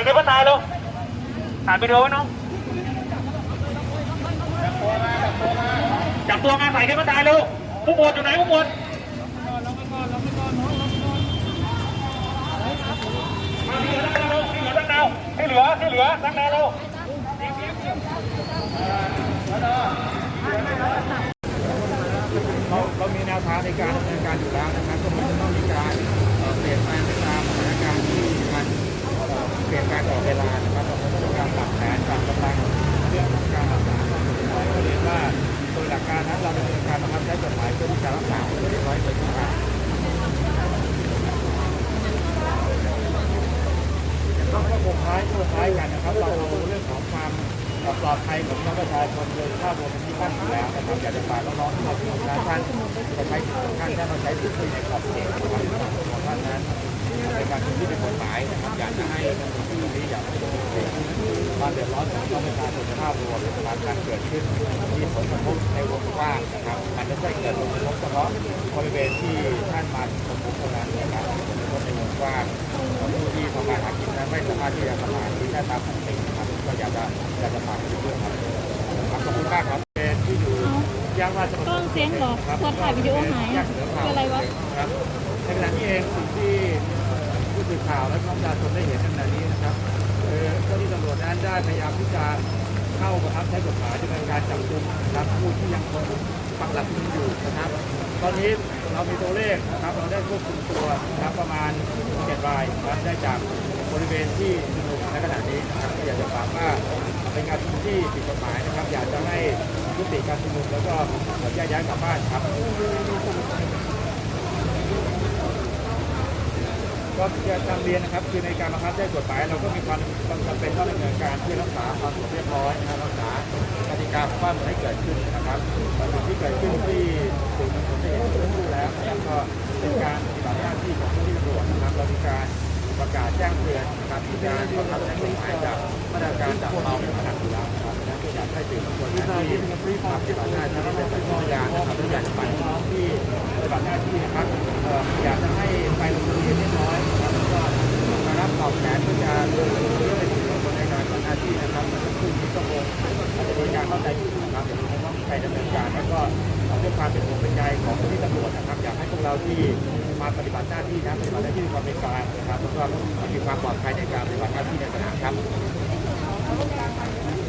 ายคลิปว่าตายเร็วถ่ายไปดูไว้น้องจับตัวมาถ่ายคลิปว่าตายเร็วผู้หมวดอยู่ไหนผู้หมวดที่เหลือที่เหลือตั้งดาวที่เหลือที่เหลือตั้งดาวเร็วเราเรามีแนวทางในการดำเนินการอยู่แล้วนะครับ ปลอดภัยของพี่น้องประชาชนโดยภาพรวมที่ตั้งอยู่แล้วนะครับอยากจะฝากน้องๆที่มาที่งานท่านจะใช้สิทธิ์ของท่านถ้มาใช้สิทธิ์ในขอบเขตนะครับของท่านนั้นเป็นการที่เป็นกฎหมายนะครับอยากจะให้ที่นี้อยากให้เกิดความเดือดร้อนของพี่น้องประชาชนภาพรวมนะครับการเกิดขึ้นที่ผลกระทบในวงกว้างนะครับมันไม่ใช่เกิดผลกระทบเฉพาะบริเวณที่ท่านมาสมมุติเท่านั้นนะครับผลกระทบในวงกว้างของผู้ที่ทำมาหากินนั้นไม่สามารถที่จะทำมาหากินได้ตามปกติ อยากจะอยากจะฝากเพื่อนครับครับขอบคุณมากครับเป็นที่อยู่ย่านราชประสกล้องงค์เสียงเหรอครับคนถ่ายวิดีโอหายอะคืออะไรวะครับในขณะที่เองสิ่งที่ผู้สื่อข่าวและน้องประชาชนได้เห็นในขณะนี้นะครับคือเจ้าหน้าที่ตำรวจนั้นได้พยายามที่จะเข้าบังคับใช้กฎหมายดำเนินการจับกุมนะครับผู้ที่ยังคงปักหลักอยู่นะครับ ตอนนี้เรามีตัวเลขนะครับ เราได้ควบคุมตัวนะครับประมาณ7รายนะครับได้จาก บริเวณที่ชุมนุมในขณะนี้นะครับก็อยากจะฝากว่าเป็นการชุมนุมที่ผิดกฎหมายนะครับ อยากจะให้ยุติการชุมนุมแล้วก็แยกย้ายกลับบ้านครับก็จะนำเรียนนะครับ คือในการบังคับใช้กฎหมายเราก็มีความจำเป็นต้องดำเนินการเพื่อรักษาความสงบเรียบร้อยนะครับรักษากติกาของบ้านเมืองให้เกิดขึ้นนะครับสิ่งที่เกิดขึ้นที่สื่อมวลชนได้เห็นเรื่องแล้วนะครับก็เป็นการปฏิบัติหน้าที่ของเจ้าหน้าที่ตำรวจนะครับเรามีการประกาศแจ้งเตือน การบังคับใช้กฎหมายจากมาตรการจากเราเป็นขนาดอยู่แล้วนะครับดังนั้นก็อยากให้สื่อมวลชนที่มาปฏิบัติหน้าที่เป็นสัญญาณนะครับและอยากจะฝากพี่น้องที่ปฏิบัติหน้าที่นะครับอยากจะให้ไปลงทะเบียนเรียบร้อยนะครับแล้วก็มารับตอบแทนเพื่อจะเรื่อเป็นสิ่งมงคลในการปฏิบัติหน้าที่นะครับซึ่งที่ก็คงอาจจะมีการเข้าใจผิดนะครับเดี๋ยวคงต้องไปดำเนินการแล้วก็ด้วยความเป็นห่วงเป็นใยของเจ้าหน้าที่ตำรวจนะครับ อยากให้พวกเราที่มาปฏิบัติหน้าที่นะปฏิบัติหน้าที่ความเป็นกลาง ความมีความปลอดภัยในการปฏิบัติหน้าที่ในสนามครับ